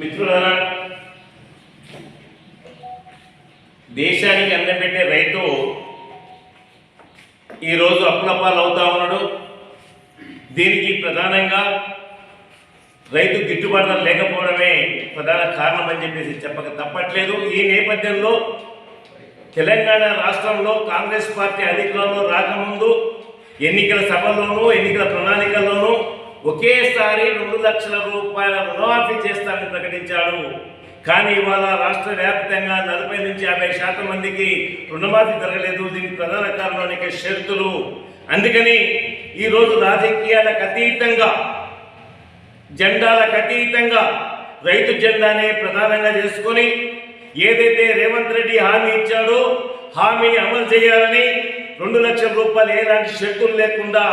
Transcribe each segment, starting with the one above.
మిత్రులారా దేశానికి అందపెట్టే రైతు ఈరోజు అప్పులప్పాలు అవుతా ఉన్నాడు. దీనికి ప్రధానంగా రైతు గిట్టుబాటు లేకపోవడమే ప్రధాన కారణం అని చెప్పేసి చెప్పక తప్పట్లేదు. ఈ నేపథ్యంలో తెలంగాణ రాష్ట్రంలో కాంగ్రెస్ పార్టీ అధికారంలో రాకముందు ఎన్నికల సభల్లోనూ ఎన్నికల ప్రణాళికల్లోనూ ఒకేసారి రెండు లక్షల రూపాయల రుణమాఫీ చేస్తానని ప్రకటించాడు. కానీ ఇవాళ రాష్ట్ర వ్యాప్తంగా నలభై నుంచి యాభై శాతం మందికి రుణమాఫీ జరగలేదు. దీనికి ప్రధాన కారణం షరతులు. అందుకని ఈరోజు రాజకీయాలకు అతీతంగా జెండాలకు అతీతంగా రైతు జెండానే ప్రధానంగా చేసుకొని ఏదైతే రేవంత్ రెడ్డి హామీ ఇచ్చాడో హామీని అమలు చేయాలని రెండు లక్షల రూపాయలు ఎలాంటి షరతులు లేకుండా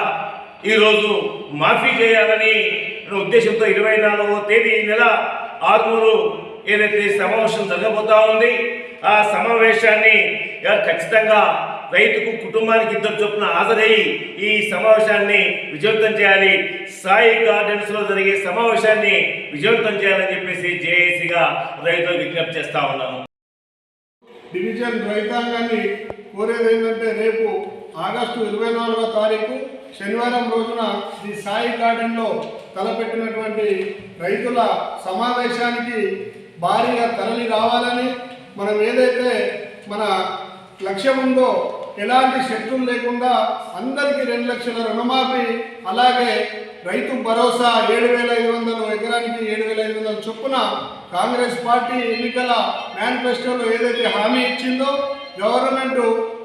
ఈరోజు మాఫీ చేయాలని ఉద్దేశంతో ఇరవై నాలుగవ తేదీ ఈ నెల ఆరుమూరు ఏదైతే సమావేశం జరగబోతా ఉంది ఆ సమావేశాన్ని ఖచ్చితంగా రైతుకు కుటుంబానికి ఇద్దరు చొప్పున హాజరయ్యి ఈ సమావేశాన్ని విజయవంతం చేయాలి. సాయి గార్డెన్స్లో జరిగే సమావేశాన్ని విజయవంతం చేయాలని చెప్పేసి జేఏసీగా రైతులు విజ్ఞప్తి చేస్తా ఉన్నాము. డివిజన్ రైతాంగాన్ని కోరేది ఏంటంటే రేపు ఆగస్టు ఇరవై నాలుగో తారీఖు శనివారం రోజున ఈ సాయి గార్డెన్లో తలపెట్టినటువంటి రైతుల సమావేశానికి భారీగా తరలి రావాలని మనం ఏదైతే మన లక్ష్యం ఉందో ఎలాంటి శక్తులు లేకుండా అందరికీ రెండు లక్షల రుణమాఫీ అలాగే రైతు భరోసా ఏడు వేల ఐదు వందలు ఎకరానికి ఏడు వేల ఐదు వందల చొప్పున కాంగ్రెస్ పార్టీ ఎన్నికల మేనిఫెస్టోలో ఏదైతే హామీ ఇచ్చిందో గవర్నమెంట్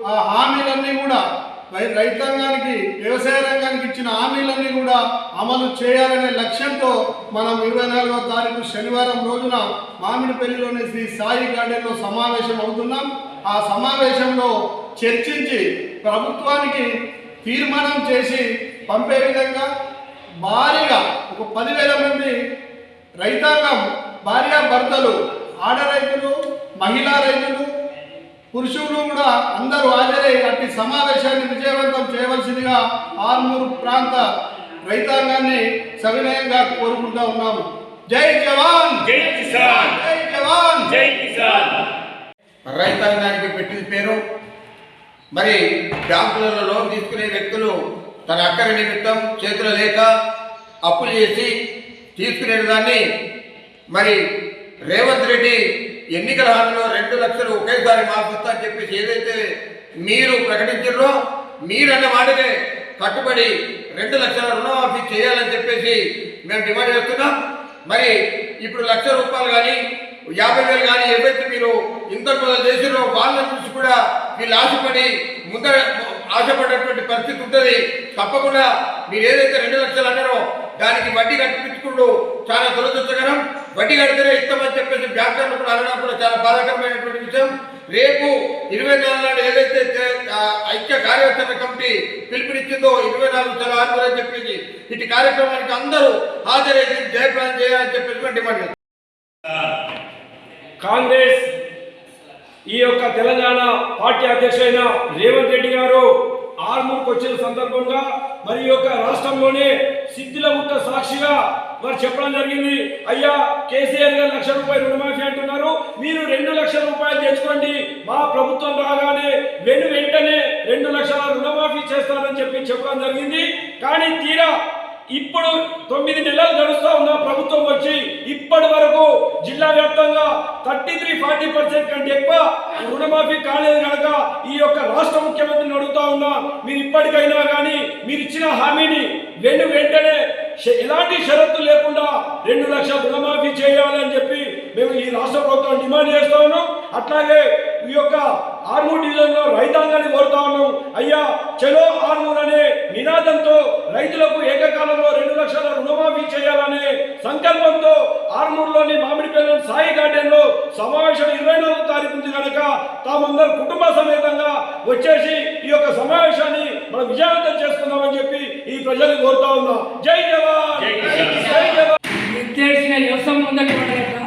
ఆ హామీలన్నీ కూడా రైతాంగానికి వ్యవసాయ రంగానికి ఇచ్చిన హామీలన్నీ కూడా అమలు చేయాలనే లక్ష్యంతో మనం ఇరవై నాలుగవ తారీఖు శనివారం రోజున మామిడిపల్లిలోని శ్రీ సాయి గార్డెన్లో సమావేశం అవుతున్నాం. ఆ సమావేశంలో చర్చించి ప్రభుత్వానికి తీర్మానం చేసి పంపే విధంగా భారీగా ఒక పదివేల మంది రైతాంగం భార్యాభర్తలు ఆడ రైతులు మహిళా రైతులు పురుషులు కూడా అందరూ హాజరై. అట్టి సమావేశాన్ని విజయవంతం చేయవలసిందిగా ఆర్మూరు ప్రాంత రైతాంగాన్ని సవినయంగా కోరుకుంటా ఉన్నాము. జై జవాన్! జై కిసాన్! జై జవాన్! జై కిసాన్! రైతాంగానికి పెట్టిన పేరు మరి బ్యాంకులలో లోన్ తీసుకునే వ్యక్తులు తన అక్కర నిమిత్తం చేతులు లేక అప్పులు చేసి తీసుకునే దాన్ని మరి రేవంత్ రెడ్డి ఎన్నికల హామీలో రెండు లక్షలు ఒకేసారి మాఫిస్తా అని చెప్పేసి ఏదైతే మీరు ప్రకటించారో మీరన్న మాటనే కట్టుబడి రెండు లక్షల రుణమాఫీ చేయాలని చెప్పేసి మేము డిమాండ్ చేస్తున్నాం. మరి ఇప్పుడు లక్ష రూపాయలు కానీ యాభై వేలు కానీ ఏవైతే మీరు ఇంతకు మొదలు చేసిరో వాళ్ళని చూసి కూడా వీళ్ళు ఆశపడి ముందర ఆశపడేటువంటి పరిస్థితి ఉంటుంది. తప్పకుండా మీరు ఏదైతే రెండు లక్షలు అన్నారో దానికి వడ్డీ కట్టించుకుంటూ చాలా దురదృష్టకరం. వడ్డీ కడితేనే ఇస్తామని చెప్పేసి బ్యాంకులను కూడా అనడం కూడా చాలా బాధాకరమైనటువంటి విషయం. రేపు ఇరవై నాలుగు నాడు ఏదైతే ఐక్య కార్యాచరణ కమిటీ పిలుపునిచ్చిందో ఇరవై నాలుగు చాలా ఆరు అని చెప్పేసి ఇటు కార్యక్రమానికి అందరూ హాజరై జయప్రదం చేయాలని చెప్పేసి డిమాండ్ కాంగ్రెస్ ఈ యొక్క తెలంగాణ పార్టీ అధ్యక్షుడైన రేవంత్ రెడ్డి గారు ఆర్మూర్కి వచ్చిన సందర్భంగా మరి యొక్క రాష్ట్రంలోనే సిద్ధిలగుట్ట సాక్షిగా వారు చెప్పడం జరిగింది. అయ్యా కేసీఆర్ గారు లక్ష రూపాయలు రుణమాఫీ అంటున్నారు. మీరు రెండు లక్షల రూపాయలు తెచ్చుకోండి. మా ప్రభుత్వం రాగానే వెను వెంటనే రెండు లక్షల రుణమాఫీ చేస్తానని చెప్పి చెప్పడం జరిగింది. కానీ తీరా ఇప్పుడు తొమ్మిది నెలలు గడుస్తా ఉన్న ప్రభుత్వం వచ్చి ఇప్పటి వరకు జిల్లా వ్యాప్తంగా థర్టీ త్రీ ఫార్టీ పర్సెంట్ కంటే ఎక్కువ రుణమాఫీ కాలేదు కనుక ఈ యొక్క రాష్ట్ర ముఖ్యమంత్రిని అడుగుతా ఉన్నా. మీరు ఇప్పటికైనా కానీ మీరు ఇచ్చిన హామీని వెను వెంటనే ఎలాంటి షరత్తు లేకుండా రెండు లక్షల రుణమాఫీ చేయాలని చెప్పి మేము ఈ రాష్ట్ర ప్రభుత్వం డిమాండ్ చేస్తా ఉన్నాం. అట్లాగే ఈ యొక్క ఆర్మూర్ డివిజన్లో రైతాంగాన్ని కోరుతా ఉన్నాం. అయ్యా చలో ఆర్మూర్ అనే నినాదంతో రైతులకు ఏకకాలంలో రెండు లక్షల రుణమాఫీ చేయాలనే సంకల్పంతో ఆర్మూర్లోని మామిడిపల్లి సాయి గార్డెన్లో సమావేశం ఇరవై నాలుగు తారీఖు ఉంది కనుక తామందరూ కుటుంబ సమేతంగా వచ్చేసి ఈ యొక్క సమావేశాన్ని మనం విజయవంతం చేసుకుందామని చెప్పి ఈ ప్రజలు కోరుతా ఉన్నాం. జై జవాన్! జై జవాన్! ఎత్తేడ్చిన వ్యవసాయం పడగట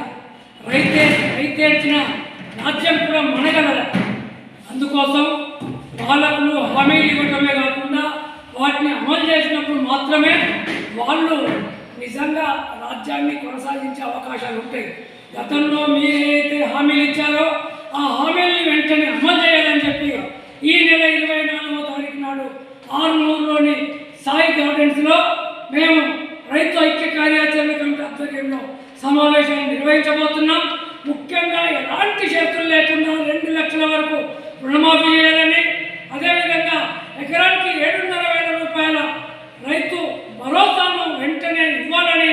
రైతే రైతేడ్చిన రాజ్యం కూడా మనగలట అందుకోసం పాలకులు హామీలు ఇవ్వటమే కాకుండా వాటిని అమలు చేసినప్పుడు మాత్రమే వాళ్ళు నిజంగా రాజ్యాన్ని కొనసాగించే అవకాశాలు ఉంటాయి. గతంలో మీరైతే హామీలు ఇచ్చారో ఆ హామీల్ని వెంటనే అమలు చేయాలని చెప్పి ఈ నెల ఇరవై నాలుగో తారీఖు నాడు ఆరునూరులోని సాయి గార్డెన్స్లో మేము రైతు ఐక్య కార్యాచరణ కమిటీ ఆధ్వర్యంలో సమావేశాన్ని నిర్వహించబోతున్నాం. ముఖ్యంగా ఎలాంటి షరతులు లేకుండా రెండు లక్షల వరకు రుణమాఫీ చేయాలని. అదేవిధంగా ఎకరానికి ఏడున్నర వేల రూపాయల రైతు భరోసాను వెంటనే ఇవ్వాలని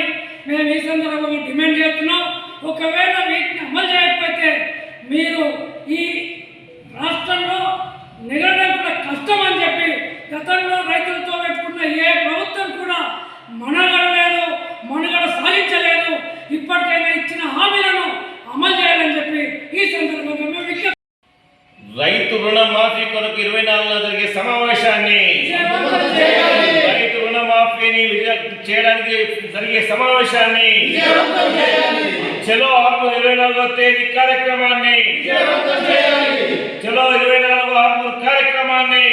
మేము ఈ సందర్భంగా డిమాండ్ చేస్తున్నాం. ఒకవేళ వీటిని అమలు చేయకపోతే మీరు ఈ రాష్ట్రంలో నిలడం కూడా కష్టం అని చెప్పి గతంలో రైతులతో పెట్టుకున్న ఏ ప్రభుత్వం కూడా మనగడ లేదు మనుగడ సాధించలేదు ఇప్పటికైనా ఇచ్చిన హామీలను అమలు చేయాలని చెప్పి ఈ సందర్భంగా మేము విజ్ఞప్తి రైతు రుణమాఫీ కొరకు ఇరవై నాలుగులో జరిగే సమావేశాన్ని రైతు రుణమాఫీని చేయడానికి జరిగే సమావేశాన్ని చలో ఆరు ఇరవై నాలుగో తేదీ కార్యక్రమాన్ని చలో ఇరవై నాలుగో ఆరు కార్యక్రమాన్ని